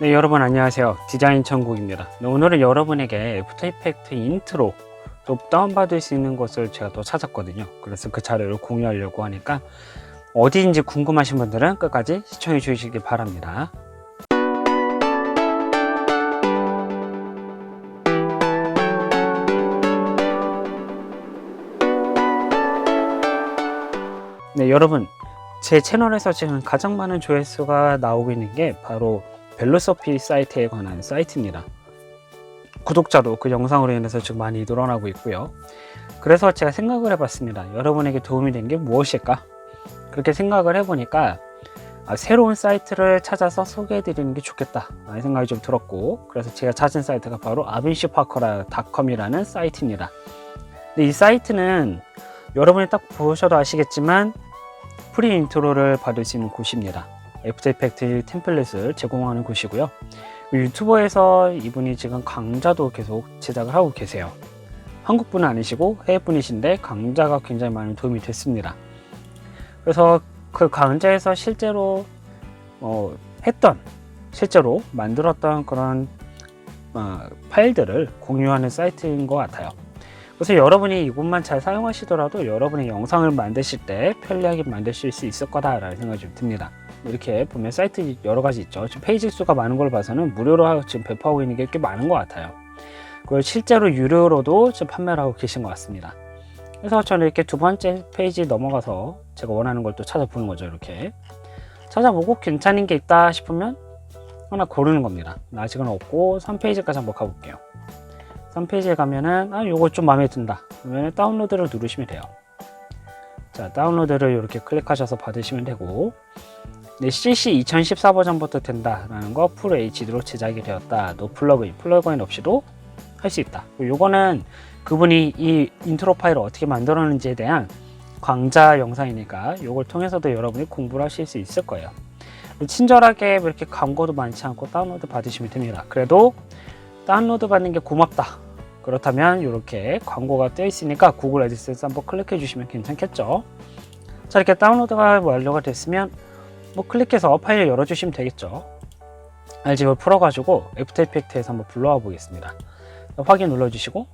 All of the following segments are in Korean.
네 여러분 안녕하세요. 디자인 천국입니다. 네, 오늘은 여러분에게 애프터 이펙트 인트로 또 다운받을 수 있는 것을 제가 또 찾았거든요. 그래서 그 자료를 공유하려고 하니까 어디인지 궁금하신 분들은 끝까지 시청해 주시기 바랍니다. 네 여러분 제 채널에서 지금 가장 많은 조회수가 나오고 있는 게 바로 벨로소피 사이트에 관한 사이트입니다. 구독자도 그 영상으로 인해서 지금 많이 늘어나고 있고요. 그래서 제가 생각을 해봤습니다. 여러분에게 도움이 된 게 무엇일까? 그렇게 생각을 해보니까 아, 새로운 사이트를 찾아서 소개해드리는 게 좋겠다 라는 생각이 좀 들었고 그래서 제가 찾은 사이트가 바로 아빈슈파커라닷컴이라는 사이트입니다. 근데 이 사이트는 여러분이 딱 보셔도 아시겠지만 프리 인트로를 받을 수 있는 곳입니다. 애프터 이펙트 템플릿을 제공하는 곳이고요. 유튜버에서 이분이 지금 강좌도 계속 제작을 하고 계세요. 한국 분은 아니시고 해외 분이신데 강좌가 굉장히 많은 도움이 됐습니다. 그래서 그 강좌에서 실제로 어, 했던 실제로 만들었던 그런 어, 파일들을 공유하는 사이트인 것 같아요. 그래서 여러분이 이곳만 잘 사용하시더라도 여러분의 영상을 만드실 때 편리하게 만드실 수 있을 거다라는 생각이 좀 듭니다. 이렇게 보면 사이트 여러 가지 있죠. 지금 페이지 수가 많은 걸 봐서는 무료로 지금 배포하고 있는 게 꽤 많은 것 같아요. 그걸 실제로 유료로도 지금 판매를 하고 계신 것 같습니다. 그래서 저는 이렇게 두 번째 페이지 넘어가서 제가 원하는 걸 또 찾아보는 거죠. 이렇게 찾아보고 괜찮은 게 있다 싶으면 하나 고르는 겁니다. 나 아직은 없고 3페이지까지 한번 가볼게요. 3페이지에 가면은 아 요거 좀 마음에 든다. 그러면 다운로드를 누르시면 돼요. 자 다운로드를 이렇게 클릭하셔서 받으시면 되고 네, CC 2014 버전부터 된다라는 거 풀 HD로 제작이 되었다. 노 플러그인, 플러그인 없이도 할 수 있다. 요거는 그분이 이 인트로 파일을 어떻게 만들었는지에 대한 강좌 영상이니까 요걸 통해서도 여러분이 공부를 하실 수 있을 거예요. 친절하게 뭐 이렇게 광고도 많지 않고 다운로드 받으시면 됩니다. 그래도 다운로드 받는 게 고맙다. 그렇다면 이렇게 광고가 뜨어 있으니까 구글 애드센스 한번 클릭해 주시면 괜찮겠죠. 자 이렇게 다운로드가 완료가 됐으면 뭐 클릭해서 파일을 열어주시면 되겠죠. 알집을 풀어가지고 애프터 이펙트에서 한번 불러와 보겠습니다. 확인 눌러주시고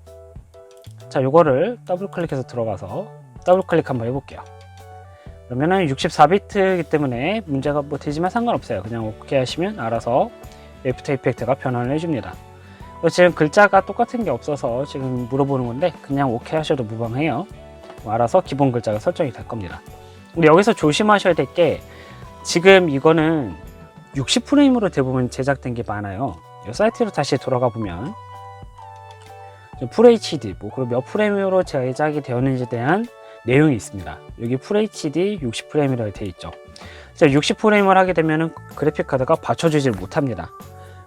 자 요거를 더블 클릭해서 들어가서 더블 클릭 한번 해볼게요. 그러면은 64비트이기 때문에 문제가 뭐 되지만 상관없어요. 그냥 오케이 하시면 알아서 애프터 이펙트가 변환을 해줍니다. 지금 글자가 똑같은 게 없어서 지금 물어보는 건데 그냥 오케이 하셔도 무방해요. 알아서 기본 글자가 설정이 될 겁니다. 우리 여기서 조심하셔야 될 게 지금 이거는 60프레임으로 대부분 제작된 게 많아요. 이 사이트로 다시 돌아가 보면 FHD 뭐 그리고 몇 프레임으로 제작이 되었는지에 대한 내용이 있습니다. 여기 FHD 60프레임이라고 되어 있죠. 60프레임을 하게 되면 그래픽 카드가 받쳐주질 못합니다.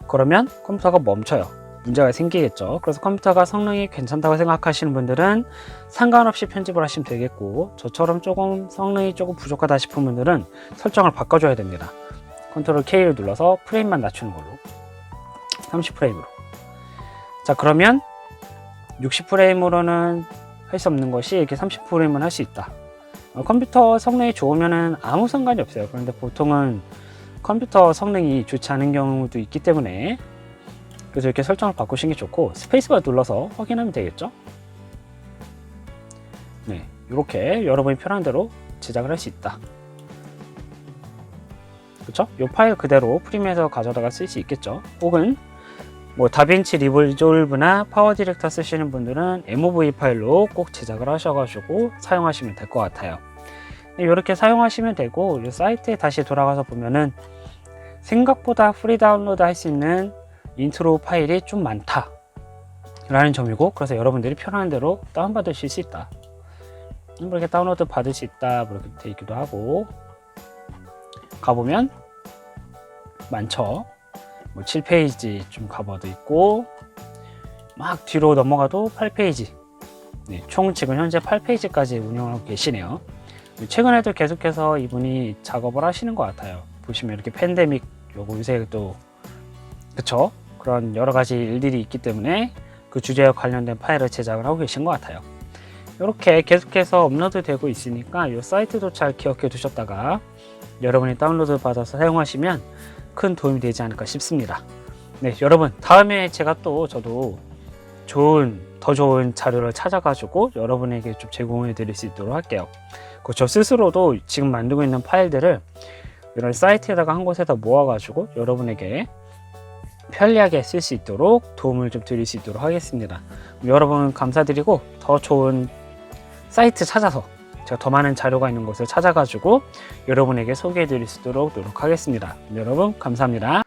그러면 컴퓨터가 멈춰요. 문제가 생기겠죠. 그래서 컴퓨터가 성능이 괜찮다고 생각하시는 분들은 상관없이 편집을 하시면 되겠고 저처럼 조금 성능이 조금 부족하다 싶은 분들은 설정을 바꿔줘야 됩니다. 컨트롤 K를 눌러서 프레임만 낮추는 걸로 30프레임으로 자 그러면 60프레임으로는 할 수 없는 것이 이렇게 30프레임은 할 수 있다. 어, 컴퓨터 성능이 좋으면 아무 상관이 없어요. 그런데 보통은 컴퓨터 성능이 좋지 않은 경우도 있기 때문에 그래서 이렇게 설정을 바꾸시는 게 좋고 스페이스바 눌러서 확인하면 되겠죠. 네, 이렇게 여러분이 편한 대로 제작을 할 수 있다. 그렇죠? 이 파일 그대로 프리미어에서 가져다가 쓸 수 있겠죠. 혹은 뭐 다빈치 리졸브나 파워 디렉터 쓰시는 분들은 MOV 파일로 꼭 제작을 하셔가지고 사용하시면 될 것 같아요. 이렇게 사용하시면 되고 사이트에 다시 돌아가서 보면은 생각보다 프리 다운로드 할 수 있는 인트로 파일이 좀 많다. 라는 점이고 그래서 여러분들이 편한 대로 다운받으실 수 있다. 뭐 이렇게 다운로드 받을 수 있다 뭐 이렇게 되어 있기도 하고. 가보면 많죠. 뭐 7페이지 좀 가봐도 있고 막 뒤로 넘어가도 8페이지. 네, 총 지금 현재 8페이지까지 운영하고 계시네요. 최근에도 계속해서 이분이 작업을 하시는 것 같아요. 보시면 이렇게 팬데믹 요거 요새 또 그쵸 그런 여러 가지 일들이 있기 때문에 그 주제와 관련된 파일을 제작을 하고 계신 것 같아요. 이렇게 계속해서 업로드 되고 있으니까 이 사이트도 잘 기억해 두셨다가 여러분이 다운로드 받아서 사용하시면 큰 도움이 되지 않을까 싶습니다. 네, 여러분 다음에 제가 또 저도 좋은 더 좋은 자료를 찾아가지고 여러분에게 좀 제공해 드릴 수 있도록 할게요. 그저 스스로도 지금 만들고 있는 파일들을 이런 사이트에다가 한 곳에다 모아가지고 여러분에게 편리하게 쓸 수 있도록 도움을 좀 드릴 수 있도록 하겠습니다. 여러분 감사드리고 더 좋은 사이트 찾아서 제가 더 많은 자료가 있는 곳을 찾아가지고 여러분에게 소개해 드릴 수 있도록 노력하겠습니다. 여러분 감사합니다.